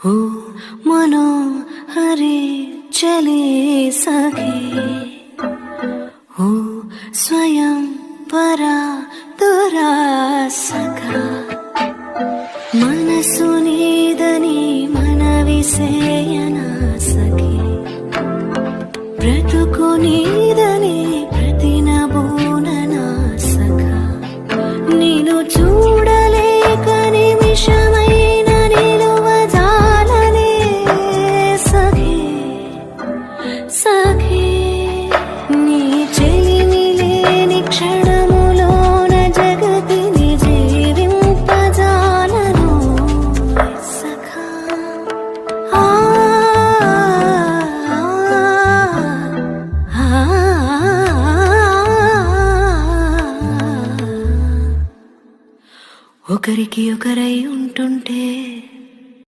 हो मनो हरे चले सके हो स्वयं परा तुरा सखा మనసు నీదని మనవిసేయన సఖి బ్రతుకు నీదని ప్రతినబోనన సఖ నేను చూడలేక ఒకరికి ఒకరై ఉంటుంటే